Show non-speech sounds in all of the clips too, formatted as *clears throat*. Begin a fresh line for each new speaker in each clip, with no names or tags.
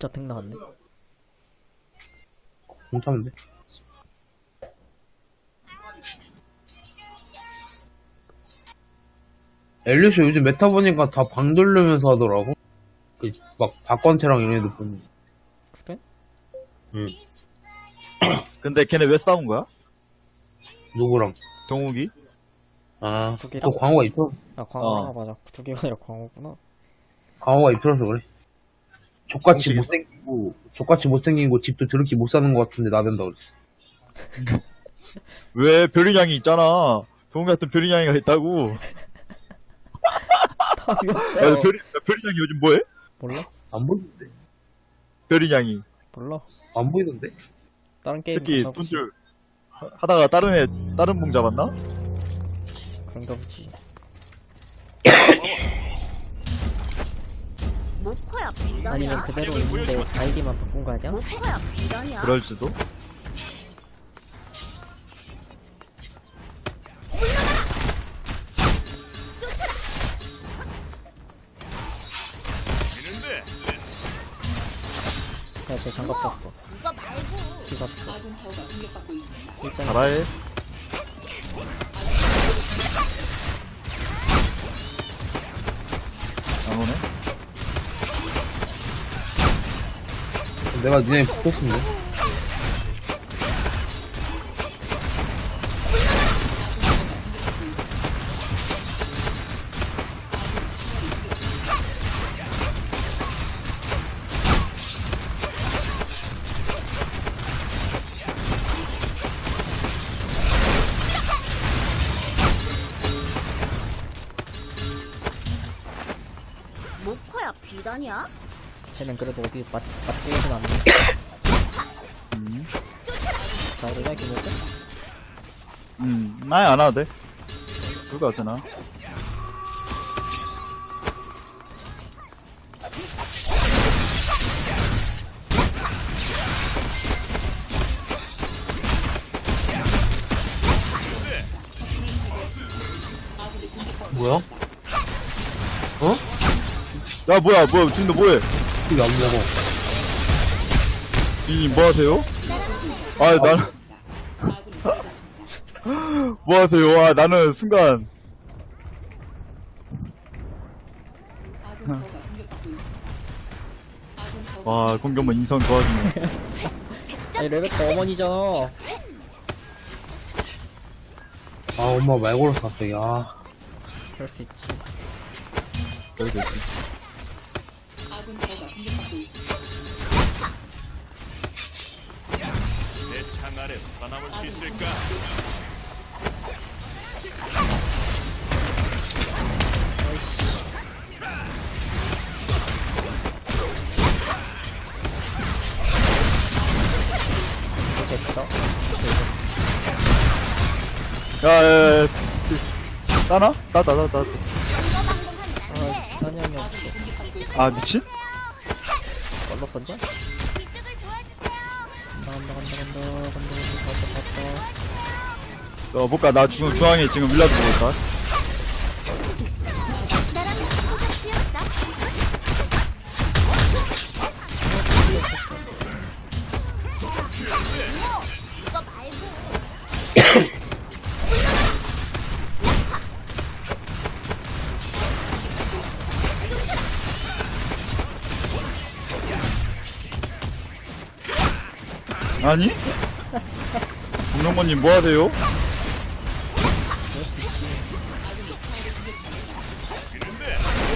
진짜 팩 나갔네.
돼. 엘리스 요즘 메타 보니까 다 방 돌리면서 하더라고. 그, 막, 박건태랑 이런 애들 보면.
그래?
응. *clears throat*
근데 걔네 왜 싸운 거야?
누구랑?
동욱이?
아,
두 개랑?
또 광호가 입혀,
아, 광호가
어.
맞아. 두 개가 아니라 광호구나.
광호가 입혀서 그래. 족같이. 못생기고, 족같이 못생기고 집도 드럽게 못 사는 것 같은데 나댄다 그랬어. *laughs*
왜 별인양이 있잖아. 동욱 같은 별인양이가 있다고. 야,
어,
별이, 야, 별인양이 요즘 뭐해?
몰라?
안 보이던데?
별인양이.
몰라.
안 보이던데?
다른 게임
특히
보지.
돈줄 하다가 다른 애, 다른 봉 잡았나?
그런가 보지. *laughs* 아니면? 그대로 있는데 아이디만 바꾼 거 아니야?
그럴지도.
야, 쟤 장갑 꼈어.
이거 말고.
일장
잘해.
내가 니네 붙었는데?
모커야 비단이야?
쟤는 그래도 어디 맞, 맞지는 않네.
음.
자, 내가 이렇게 먹고?
음, 아예 안 와도 돼. 그거 같잖아.
뭐야?
야, 뭐야, 뭐야, 지금 너 뭐해?
이게 안 먹어.
이님 뭐 하세요? 아, 나는. *laughs* 뭐 하세요? 아, 나는 순간. 와, 공격만 인성 좋아지네. *laughs*
아니, 레베카 어머니잖아.
아, 엄마 말 걸어서 갑자기, 아.
그럴 수 있지.
여기 됐지.
살아남을 수 있을까?
됐어.
야, 야, 야. 따나? 따다, 따다.
아, 없어.
아, 미친?
썼냐?
어, 볼까? 나 중, 중앙에 지금 밀라드
말고
아니? *laughs* 공룡모님 뭐 하세요?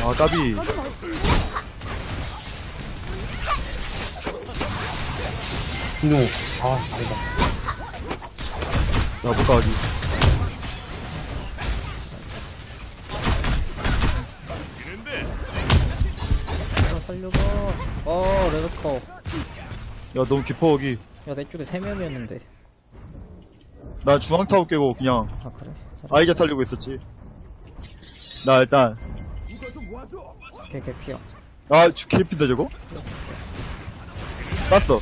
아, 까비.
분명, 아, 아니다.
자, 볼까, 어디.
아, 살려봐. 어, 레베카.
야, 너무 깊어, 여기.
야, 내 쪽에 세 명이었는데.
나 중앙 타워 깨고 그냥
아, 그래?
아이자 살리고 있었지. 나 일단,
개, 개 피어.
아, 개핀데 저거? 땄어.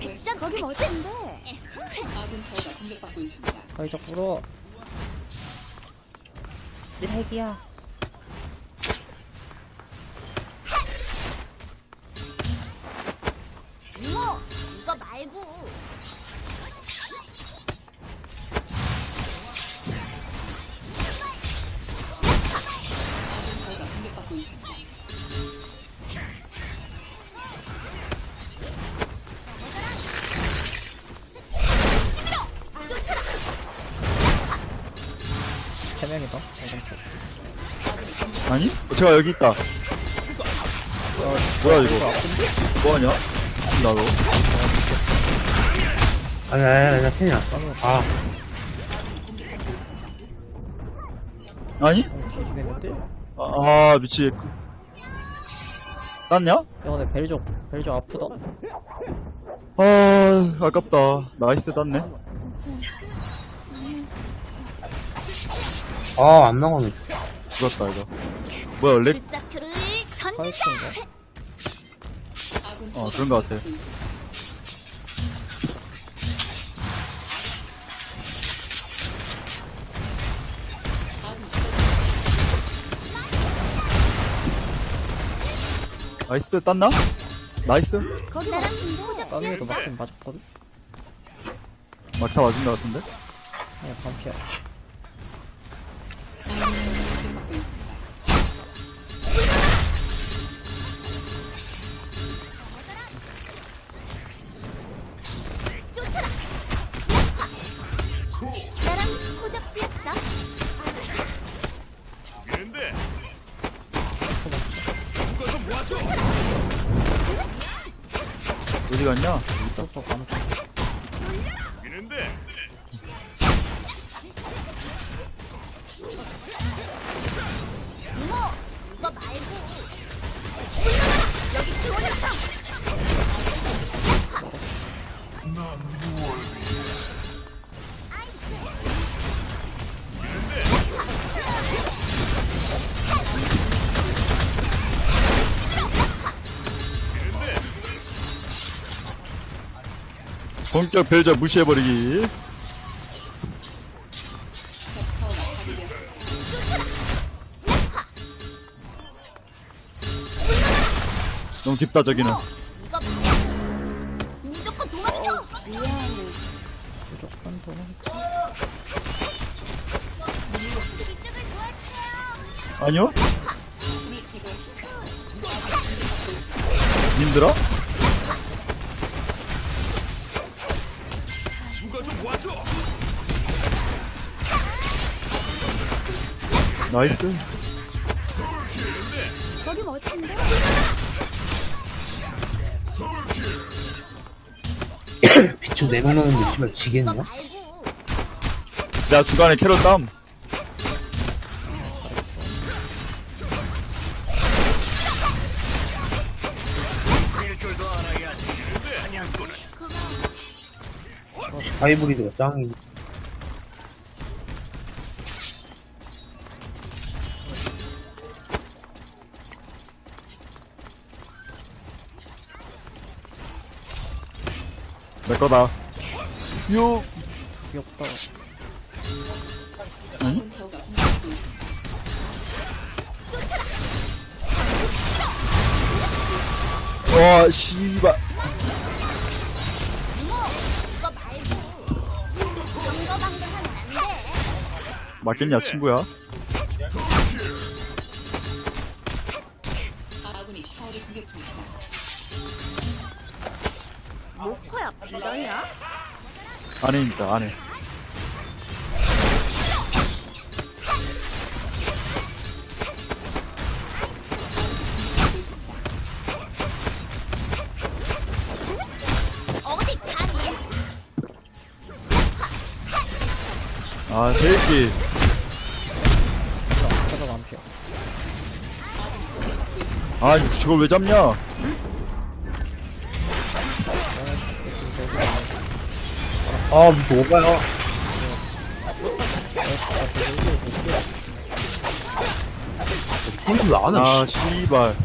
진짜 거기 멋진데
자, 불어. 쓰레기야.
아니? 어, 제가 여기 있다. 뭐야, 이거. 뭐하냐? 나도.
아니, 아니, 아니, 나 팬이야. 아,
아니?
야,
아, 아 미치겠고. 땄냐?
근데 벨족, 벨족 아프다.
아, 아깝다. 나이스 땄네.
아, 안 나가네.
죽었다, 이거. 뭐야, 렉.
파이스인가?
어, 그런 거 같아. 나이스, 땄나? 나이스?
포잡
까미에도 맞긴 맞았거든?
막타 맞은 거 같은데?
그냥 반피야. 가면
그런데
이모, 이거 말고. 여기 지원했어.
본격 벨저 무시해버리기. 너무 깊다, 저기는.
무조건 도망쳐.
무조건.
아니요? 님들아? 나이스.
비추 4명 나오는데, 씨발, 지겠냐?
야, 주간에 캐럿 땀.
하이브리드가 짱이지.
거다. 요.
귀엽다.
와, 씨발. 맞겠냐, 친구야? 안해.
어디 가니?
아, 새끼.
가서 반피야.
아, 이거 저걸 왜 잡냐?
아, 무슨 오바야. 왜안 해?
아, 씨발.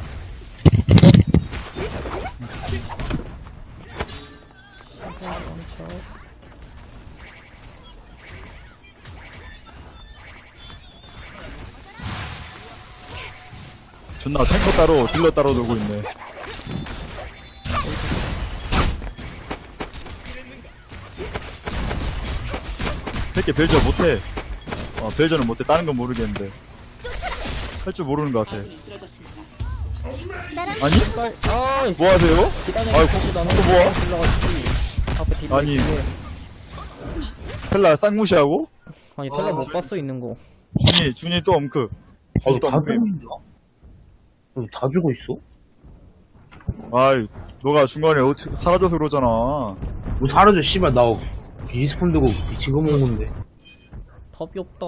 존나 탱커 따로, 딜러 따로 놀고 있네. 새끼 벨저 못해. 어, 벨저는 못해. 다른 건 모르겠는데. 할 줄 모르는 것 같아. 아니?
아,
뭐 하세요? 아이고,
나는
또 뭐야?
올라갔지. 앞에 뒤로.
아니. 텔라 쌍무시하고?
아니, 텔라 못 봤어, 있는 거.
준이, 준이 또 엄크. 준이
아우 또다
엄크.
죽는다 다 죽어 있어?
아이, 너가 중간에 어떻게 사라져서 그러잖아.
뭐 사라져 씨발 나 리스폰 들고 미친 거 먹은 건데
답이 없다.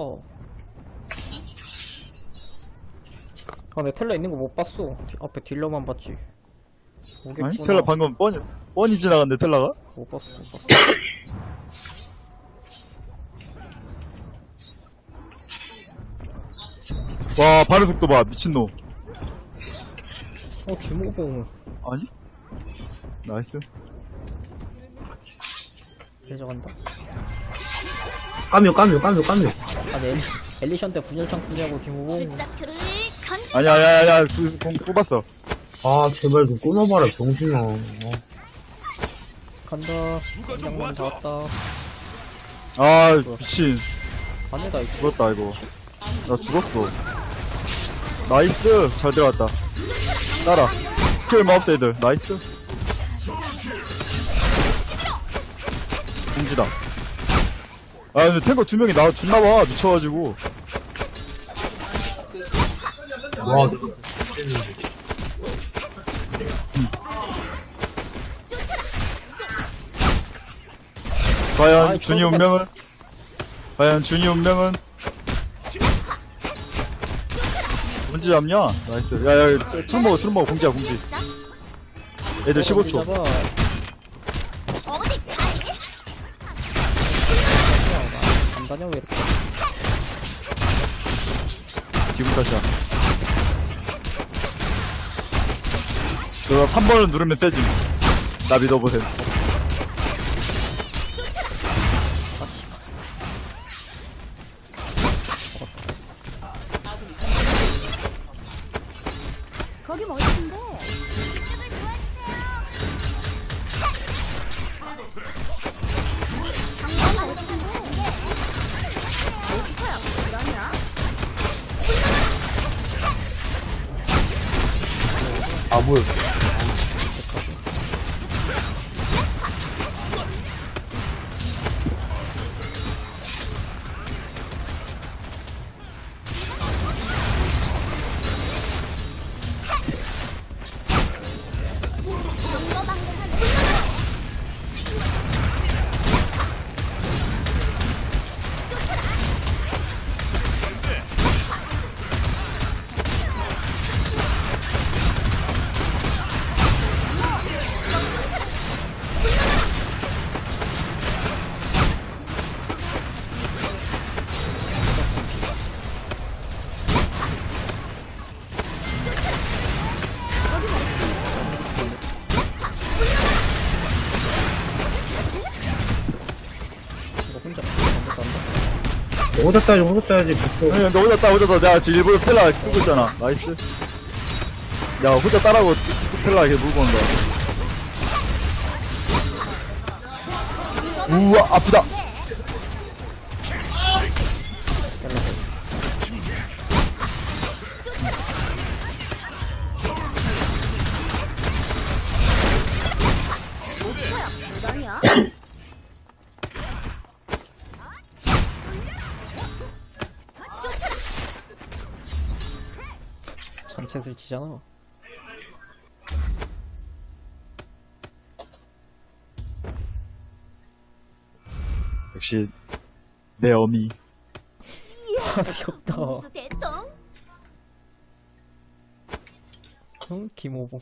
아, 내 텔라 있는 거 못 봤어. 디- 앞에 딜러만 봤지.
아니, 텔라 방금 뻔히, 뻔히 지나갔는데, 텔라가?
못 봤어, 못 봤어.
와, 발의 속도 봐, 미친놈.
어, 김호봉.
아니? 나이스.
Re져간다.
까뮤 까뮤 까뮤 까뮤
아니, 엘리, 엘리션 때 분열창 쓰냐고, 김호봉.
아니야, 아니야, 아니야, 두, 공 뽑았어.
아 제발 좀 끊어봐라 병신아 어.
간다. 장난 다 왔다.
아, 미친.
안에다, 이거.
죽었다, 이거. 나 죽었어. 나이스! 잘 들어갔다. 따라. 킬 마법사 애들. 나이스. 공지다. 아, 근데 탱커 두 명이 나 죽나봐. 미쳐가지고.
와
과연
아이,
준이 운명은? 과연 준이 운명은? 문제 잡냐? 나이스. 야, 야, 저, 트름 먹어, 트름 먹어. 공지야, 공지. 애들 15초.
잡아. 왜 이렇게.
기분 탓이야. 너가 3번을 누르면 세지. 나 믿어보세요.
아 뭐야
이거 혼자.
혼자 따야지 혼자 따야지 붙어
아니, 너 혼자 따, 혼자 따. 내가 지금 일부러 스텔라 끄고 있잖아. 나이스. 야, 혼자 따라고 스텔라 이렇게 물고 온다. 우와, 아프다.
그러 냐?
전체를 치잖아.
역시, 내 어미.
대똥.
응? 김호봉.